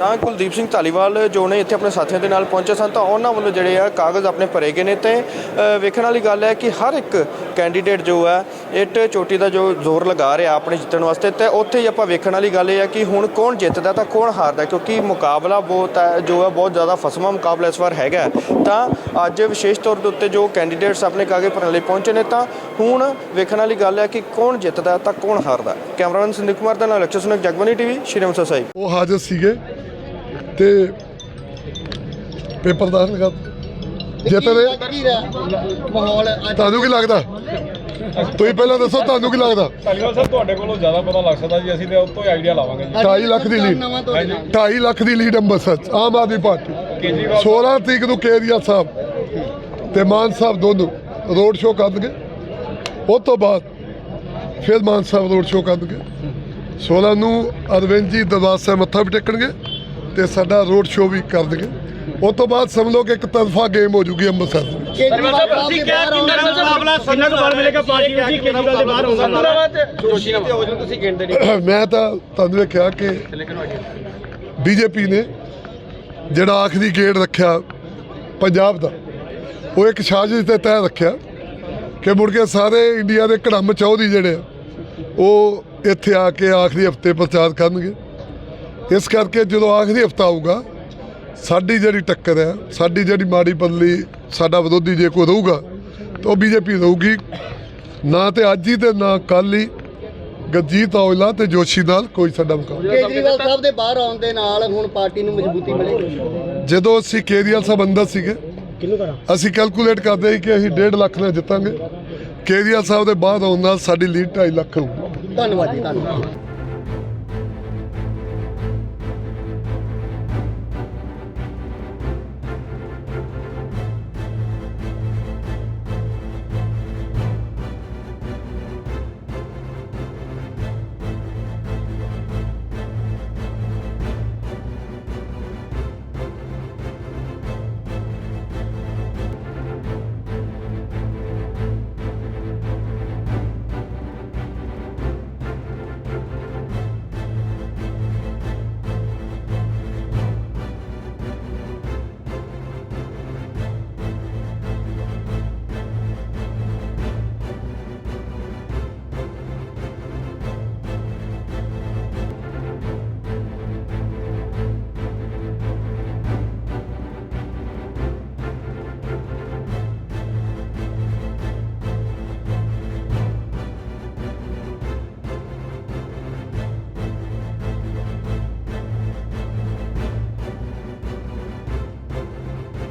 ਤਾਂ ਕੁਲਦੀਪ ਸਿੰਘ ਧਾਲੀਵਾਲ ਜੋ ਨੇ ਇੱਥੇ ਆਪਣੇ ਸਾਥੀਆਂ ਦੇ ਨਾਲ ਪਹੁੰਚੇ ਸਨ, ਤਾਂ ਉਹਨਾਂ ਵੱਲੋਂ ਜਿਹੜੇ ਆ ਕਾਗਜ਼ ਆਪਣੇ ਭਰੇ ਗਏ ਨੇ ਤੇ ਵੇਖਣ ਵਾਲੀ ਗੱਲ ਹੈ ਕਿ ਹਰ ਇੱਕ ਕੈਂਡੀਡੇਟ ਜੋ ਹੈ ਇੱਟ ਚੋਟੀ ਦਾ ਜੋ ਜ਼ੋਰ ਲਗਾ ਰਿਹਾ ਆਪਣੇ ਜਿੱਤਣ ਵਾਸਤੇ ਤੇ ਉੱਥੇ ਹੀ ਆਪਾਂ ਵੇਖਣ ਵਾਲੀ ਗੱਲ ਇਹ ਹੈ ਕਿ ਹੁਣ ਕੌਣ ਜਿੱਤਦਾ ਤਾਂ ਕੌਣ ਹਾਰਦਾ, ਕਿਉਂਕਿ ਮੁਕਾਬਲਾ ਬਹੁਤ ਹੈ ਜੋ ਹੈ ਬਹੁਤ ਜ਼ਿਆਦਾ ਫਸਮਾ ਮੁਕਾਬਲਾ ਇਸ ਵਾਰ ਹੈਗਾ। ਤਾਂ ਅੱਜ ਵਿਸ਼ੇਸ਼ ਤੌਰ ਦੇ ਉੱਤੇ ਜੋ ਕੈਂਡੀਡੇਟਸ ਆਪਣੇ ਕਾਗਜ਼ ਭਰਨ ਲਈ ਪਹੁੰਚੇ ਨੇ, ਤਾਂ ਹੁਣ ਵੇਖਣ ਵਾਲੀ ਗੱਲ ਹੈ ਕਿ ਕੌਣ ਜਿੱਤਦਾ ਤਾਂ ਕੌਣ ਹਾਰਦਾ। ਕੈਮਰਾਮੈਨ ਸੰਦੀਪ ਕੁਮਾਰ ਦਾ ਨਾਲ ਲਕਸ਼ਰ ਸੁਨਕ ਜਗਬਨੀ ਟੀਵੀ ਸ਼੍ਰੀ ਅੰਮ੍ਰਿਤਸਰ ਸਾਹਿਬ ਉਹ ਹਾਜ਼ਰ ਸੀਗੇ। ਤੇ ਪੇਪਰ ਦਾਖਲ ਕਰ। ਜਿੱਤ ਰਿਹਾ ਮਾਹੌਲ ਤੁਹਾਨੂੰ ਕੀ ਲੱਗਦਾ? ਤੁਸੀਂ ਪਹਿਲਾਂ ਦੱਸੋ ਤੁਹਾਨੂੰ ਕੀ ਲੱਗਦਾ? ਧਾਲੀਵਾਲ ਸਾਹਿਬ ਤੁਹਾਡੇ ਕੋਲੋਂ ਜ਼ਿਆਦਾ ਪਤਾ ਲੱਗ ਸਕਦਾ ਜੀ ਅਸੀਂ ਤੇ ਉਸ ਤੋਂ ਹੀ ਆਈਡੀਆ ਲਾਵਾਂਗੇ ਜੀ। 2.5 ਲੱਖ ਦੀ ਲੀਡ ਨਵਾਂ ਤੁਹਾਡੇ ਨਾਲ 2.5 ਲੱਖ ਦੀ ਲੀਡ ਅੰਮ੍ਰਿਤਸਰ ਆਮ ਆਦਮੀ ਪਾਰਟੀ। ਕੇਜਰੀਵਾਲ 16 ਤਰੀਕ ਨੂੰ ਕੇਰੀਆ ਸਾਹਿਬ ਤੇ ਮਾਨ ਸਾਹਿਬ ਦੋਨੋਂ ਰੋਡ ਸ਼ੋਅ ਕਰਨਗੇ। ਉਸ ਤੋਂ ਬਾਅਦ ਫਿਰ ਮਾਨ ਸਾਹਿਬ ਰੋਡ ਸ਼ੋਅ ਕਰਨਗੇ। 16 ਨੂੰ ਅਰਵਿੰਦ ਜੀ ਦਰਬਾਰ ਸਾਹਿਬ ਮੱਥਾ ਵੀ ਟੇਕਣਗੇ। ਤੇ ਸਾਡਾ ਰੋਡ ਸ਼ੋਅ ਵੀ ਕਰਨਗੇ ਉਸ ਤੋਂ ਬਾਅਦ ਸਮਝ ਲਓ ਕਿ ਇੱਕ ਤਰਫਾ ਗੇਮ ਹੋ ਜੂਗੀ ਅੰਮ੍ਰਿਤਸਰ। ਦੇ ਵਿੱਚ ਕੇਜਰੀਵਾਲ ਸਾਹਿਬ ਦੇ ਬਾਹਰ ਆਉਣ ਦਾ ਮੁਕਾਬਲਾ ਕਿੰਨਾ ਕੁ ਬਲ ਮਿਲੇਗਾ ਪਾਰਟੀ ਨੂੰ ਜੀ ਕੇਜਰੀਵਾਲ ਦੇ ਬਾਹਰ ਹੋਊਗਾ ਮੈਂ ਤਾਂ ਤੁਹਾਨੂੰ ਇਹ ਕਿਹਾ ਕਿ ਬੀਜੇਪੀ ਨੇ ਜਿਹੜਾ ਆਖਰੀ ਗੇੜ ਰੱਖਿਆ ਪੰਜਾਬ ਦਾ ਉਹ ਇੱਕ ਸਾਜ਼ਿਸ਼ ਦੇ ਤਹਿਤ ਰੱਖਿਆ ਕਿ ਮੁੜ ਕੇ ਸਾਰੇ ਇੰਡੀਆ ਦੇ ਕੜਮ ਚੌਧਰੀ ਜਿਹੜੇ ਆ ਉਹ ਇੱਥੇ ਆ ਕੇ ਆਖਰੀ ਹਫ਼ਤੇ ਪ੍ਰਚਾਰ ਕਰਨਗੇ। ਇਸ ਕਰਕੇ ਜਦੋਂ ਆਖਰੀ ਹਫਤਾ ਆਊਗਾ ਸਾਡੀ ਜਿਹੜੀ ਟੱਕਰ ਹੈ ਸਾਡੀ ਜਿਹੜੀ ਮਾੜੀ ਬਦਲੀ ਸਾਡਾ ਵਿਰੋਧੀ ਜੇ ਕੋਈ ਰਹੂਗਾ ਤਾਂ ਉਹ ਬੀਜੇਪੀ ਰਹੂਗੀ। ਨਾ ਤੇ ਅੱਜ ਹੀ ਤੇ ਨਾ ਕੱਲ ਹੀ ਗਰਜੀਤ ਔਜਲਾ ਤੇ ਜੋਸ਼ੀ ਨਾਲ ਕੋਈ ਸਾਡਾ ਮੁਕਾਬਲਾ। ਕੇਜਰੀਵਾਲ ਸਾਹਿਬ ਦੇ ਬਾਹਰ ਆਉਣ ਦੇ ਨਾਲ ਹੁਣ ਪਾਰਟੀ ਨੂੰ ਮਜ਼ਬੂਤੀ ਮਿਲੇਗੀ। ਜਦੋਂ ਅਸੀਂ ਕੇਰੀਅਲ ਸਾਹਿਬ ਅੰਦਰ ਸੀਗੇ ਅਸੀਂ ਕੈਲਕੂਲੇਟ ਕਰਦੇ ਸੀ ਕਿ ਅਸੀਂ 1.5 ਲੱਖ ਨਾਲ ਜਿੱਤਾਂਗੇ। ਕੇਰੀਅਲ ਸਾਹਿਬ ਦੇ ਬਾਅਦ ਆਉਣ ਨਾਲ ਸਾਡੀ ਲੀਡ 2.5 ਲੱਖ ਹੋਊਗੀ। ਧੰਨਵਾਦ ਜੀ ਧੰਨਵਾਦ।